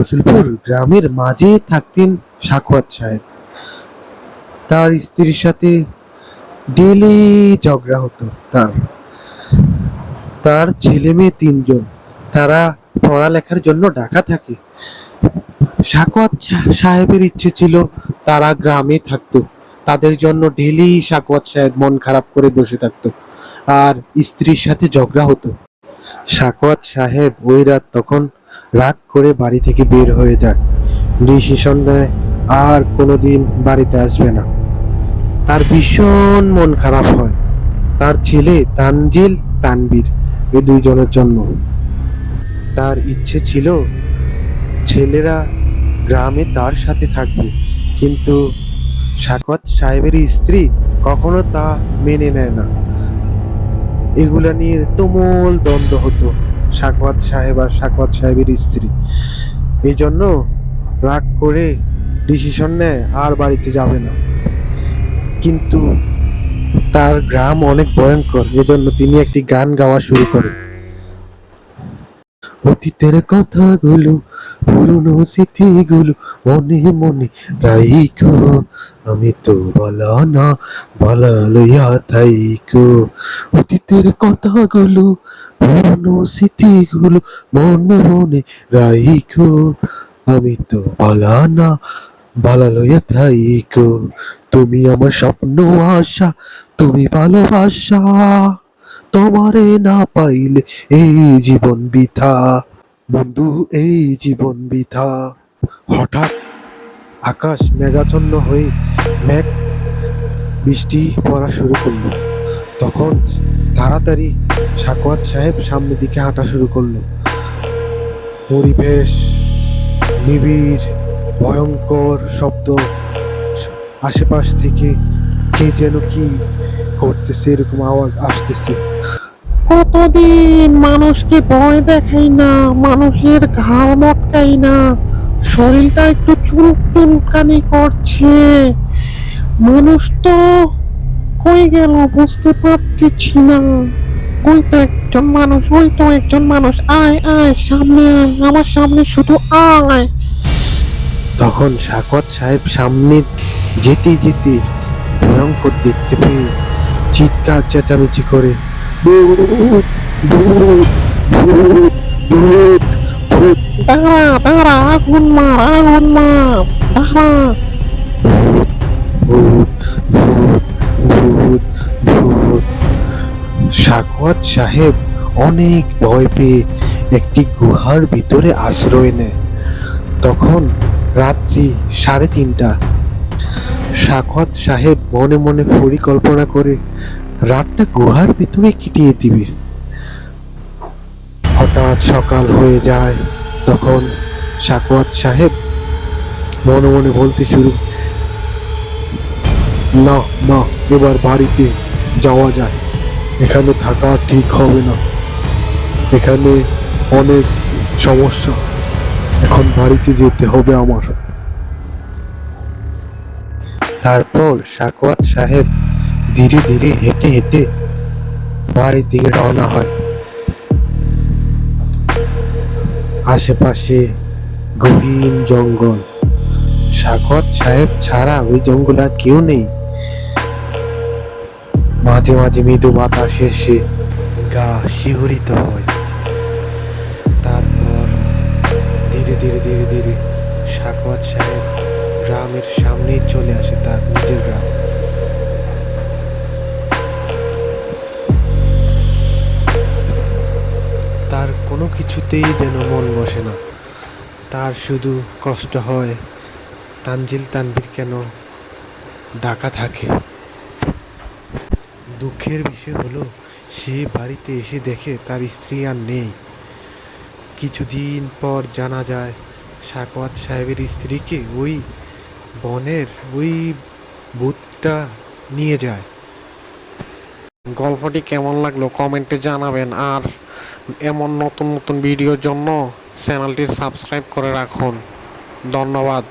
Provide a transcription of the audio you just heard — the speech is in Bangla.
রসুলপুর গ্রামের মাঝে থাকতেন সাকওয়াত সাহেব। তার স্ত্রীর সাথে ডেলি ঝগড়া হতো তার। তার ছেলে মেয়ে তিনজন। তারা পড়ালেখার জন্য ঢাকা থাকে। সাকওয়াত সা- সাহেবের ইচ্ছে ছিল তারা গ্রামে থাকতো। তাদের জন্য ডেলি সাকওয়াত সাহেব মন খারাপ করে বসে থাকতো আর স্ত্রীর সাথে ঝগড়া হতো। সাকওয়াত সাহেব ওই রাত তখন রাগ করে বাড়ি থেকে বের হয়ে যায় ডিসিশন নেয় আর কোনোদিন বাড়িতে আসবে না। তার ভীষণ মন খারাপ হয়। তার ছেলে তানজিল তানবীর, এই দুইজনের জন্য। তার ইচ্ছে ছিল ছেলেরা গ্রামে তার সাথে থাকবে, কিন্তু সাকত সাহেবের স্ত্রী কখনো তা মেনে নেয় না। এগুলা নিয়ে তুমুল দ্বন্দ্ব হতো। সাকওয়াত সাহেব আর শাকবাদ সাহেবের স্ত্রী। এই জন্য রাগ করে ডিসিশন নেয়, আর বাড়িতে যাবে না। কিন্তু তার গ্রাম অনেক ভয়ঙ্কর। এজন্য তিনি একটি গান গাওয়া শুরু করেন। অতীতের কথাগুলো, পুরনো স্মৃতিগুলো মনে মনে রাইখো। আমি তো বলা না, বলা লইয়া থাইকো। অতীতের কথাগুলো, পুরনো স্মৃতিগুলো মনে মনে রাইখো। আমি তো বলা না, বলা লইয়া থাইকো। তুমি আমার স্বপ্ন, আশা, তুমি ভালোবাসা। তোমারে না পাইলে এই জীবন বৃথা। বন্ধু, এই জীবন বৃথা। হঠাৎ আকাশ মেঘাচ্ছন্ন হয়ে মেঘ, বৃষ্টি পড়া শুরু করল। তখন তাড়াতাড়ি সাকওয়াত সাহেব সামনের দিকে হাঁটা শুরু করল। পরিবেশ, নিবিড়, ভয়ঙ্কর শব্দ আশেপাশ থেকে কে যেন কি করতেছে এরকম আওয়াজ আসতেছে। কতদিন মানুষকে ভয় দেখাই না মানুষের ঘাড় মটকাই না শরীরটা একটু চুলক চুলকানি করছে। মানুষ তো কই গেল বুঝতে পারতেছি না। ওই তো একজন মানুষ ওই তো একজন মানুষ। আয় আয় সামনে আয় আমার সামনে শুধু আয়। তখন সাকত সাহেব সামনে যেতে যেতে ভয়ঙ্কর দেখতে পেয়ে চিৎকার চেঁচামেচি করে। "ভূত, ভূত, ভূত, ভূত, ভূত।" দাঁড়া দাঁড়া আগুন আগুন সাহেব অনেক ভয় পেয়ে একটি গুহার ভিতরে আশ্রয় নেয়। তখন রাত্রি সাড়ে তিনটা। সাকওয়াত সাহেব মনে মনে পরিকল্পনা করে রাতটা গুহার ভিতরে কেটিয়ে দিবে। হঠাৎ সকাল হয়ে যায়, তখন সাকওয়াত সাহেব মনে মনে বলতে শুরু, না না, এবার বাড়িতে যাওয়া যায়। এখানে থাকা ঠিক হবে না। এখানে অনেক সমস্যা। এখন বাড়িতে যেতে হবে আমার। তারপর সাকওয়াত সাহেব ধীরে ধীরে হেঁটে হেঁটে বাড়ির দিকে রওনা হয়। আশেপাশে গভীর জঙ্গল। সাকওয়াত সাহেব ছাড়া ওই জঙ্গল আর কেউ নেই। মাঝে মাঝে মৃদু বাতাস এসে গা শিহরিত হয়। তারপর ধীরে ধীরে ধীরে ধীরে সাকওয়াত সাহেব গ্রামের সামনেই চলে আসে তার নিজের গ্রাম। তার কোনো কিছুতেই যেন মন বসে না। তার শুধু কষ্ট হয় তানজিল তানবির কেন ডাকা থাকে। দুঃখের বিষয় হলো, সে বাড়িতে এসে দেখে তার স্ত্রী আর নেই। কিছুদিন পর জানা যায়, সাকওয়াত সাহেবের স্ত্রীকে ওই বনের ওই ভূতটা নিয়ে যায়। গল্পটি কেমন লাগল কমেন্টে জানাবেন আর এমন নতুন নতুন ভিডিওর জন্য চ্যানেলটি সাবস্ক্রাইব করে রাখুন। ধন্যবাদ।